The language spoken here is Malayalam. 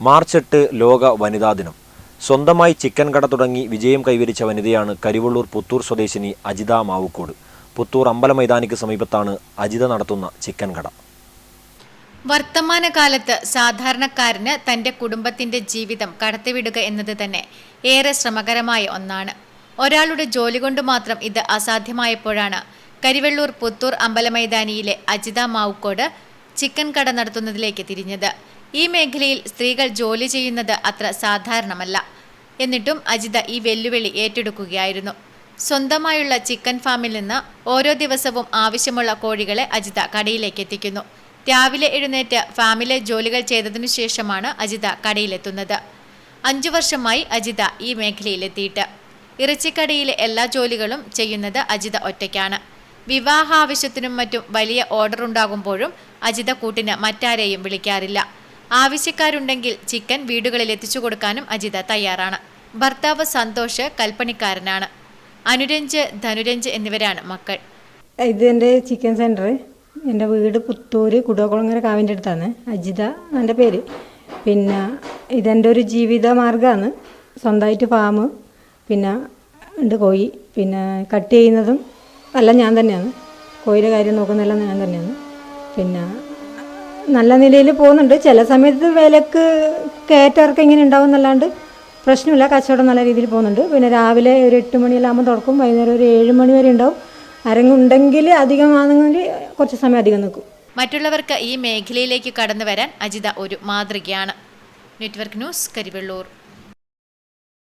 മാർച്ച് എട്ട് ലോക വനിതാ ദിനം. സ്വന്തമായി ചിക്കൻ കട തുടങ്ങി വിജയം കൈവരിച്ച വനിതയാണ് കരിവള്ളൂർ പുത്തൂർ സ്വദേശിനി അജിത മാവുക്കോട്. പുത്തൂർ അമ്പല മൈതാനിക്ക് സമീപത്താണ് അജിത നടത്തുന്ന ചിക്കൻ കട. വർത്തമാനകാലത്ത് സാധാരണക്കാരന് തന്റെ കുടുംബത്തിന്റെ ജീവിതം കടത്തിവിടുക എന്നത് തന്നെ ഏറെ ശ്രമകരമായ ഒന്നാണ്. ഒരാളുടെ ജോലി കൊണ്ട് മാത്രം ഇത് അസാധ്യമായപ്പോഴാണ് കരിവെള്ളൂർ പുത്തൂർ അമ്പലമൈതാനിയിലെ അജിത മാവുക്കോട് ചിക്കൻ കട നടത്തുന്നതിലേക്ക് തിരിഞ്ഞത്. ഈ മേഖലയിൽ സ്ത്രീകൾ ജോലി ചെയ്യുന്നത് അത്ര സാധാരണമല്ല. എന്നിട്ടും അജിത ഈ വെല്ലുവിളി ഏറ്റെടുക്കുകയായിരുന്നു. സ്വന്തമായുള്ള ചിക്കൻ ഫാമിൽ നിന്ന് ഓരോ ദിവസവും ആവശ്യമുള്ള കോഴികളെ അജിത കടയിലേക്ക് എത്തിക്കുന്നു. രാവിലെ എഴുന്നേറ്റ് ഫാമിലെ ജോലികൾ ചെയ്തതിനു ശേഷമാണ് അജിത കടയിലെത്തുന്നത്. അഞ്ചു വർഷമായി അജിത ഈ മേഖലയിലെത്തിയിട്ട്. ഇറച്ചിക്കടയിലെ എല്ലാ ജോലികളും ചെയ്യുന്നത് അജിത ഒറ്റയ്ക്കാണ്. വിവാഹ ആവശ്യത്തിനും മറ്റും വലിയ ഓർഡർ ഉണ്ടാകുമ്പോഴും അജിത കൂട്ടിന് മറ്റാരെയും വിളിക്കാറില്ല. ആവശ്യക്കാരുണ്ടെങ്കിൽ ചിക്കൻ വീടുകളിൽ എത്തിച്ചു കൊടുക്കാനും അജിത തയ്യാറാണ്. ഭർത്താവ് സന്തോഷ് കൽപ്പണിക്കാരനാണ്. അനുരഞ്ജ് ധനുരഞ്ജ് എന്നിവരാണ് മക്കൾ. ഇത് എന്റെ ചിക്കൻ സെന്റർ എന്റെ വീട് പുത്തൂര് കുടകുളങ്ങര കാവിന്റെ അടുത്താണ്. അജിത എന്റെ പേര്. പിന്നെ ഇതെന്റെ ഒരു ജീവിത മാർഗമാണ് സ്വന്തമായിട്ട് ഫാം പിന്നെ ഉണ്ട് കോഴി പിന്നെ കട്ട് ചെയ്യുന്നതും എല്ലാം ഞാൻ തന്നെയാണ്. കോഴിയുടെ കാര്യം നോക്കുന്നതെല്ലാം ഞാൻ തന്നെയാണ്. പിന്നെ നല്ല നിലയിൽ പോകുന്നുണ്ട്. ചില സമയത്ത് വിലക്ക് കയറ്റവർക്ക് ഇങ്ങനെ ഉണ്ടാവും എന്നല്ലാണ്ട് പ്രശ്നമില്ല. കച്ചവടം നല്ല രീതിയിൽ പോകുന്നുണ്ട്. പിന്നെ രാവിലെ ഒരു എട്ട് മണിയിലാകുമ്പോൾ തുറക്കും വൈകുന്നേരം ഒരു ഏഴ് മണി വരെ ഉണ്ടാവും. അരങ്ങുണ്ടെങ്കിൽ അധികമാണെങ്കിൽ കുറച്ച് സമയം അധികം നിൽക്കും. മറ്റുള്ളവർക്ക് ഈ മേഖലയിലേക്ക് കടന്നു വരാൻ അജിത ഒരു മാതൃകയാണ്. Network news Karivellur.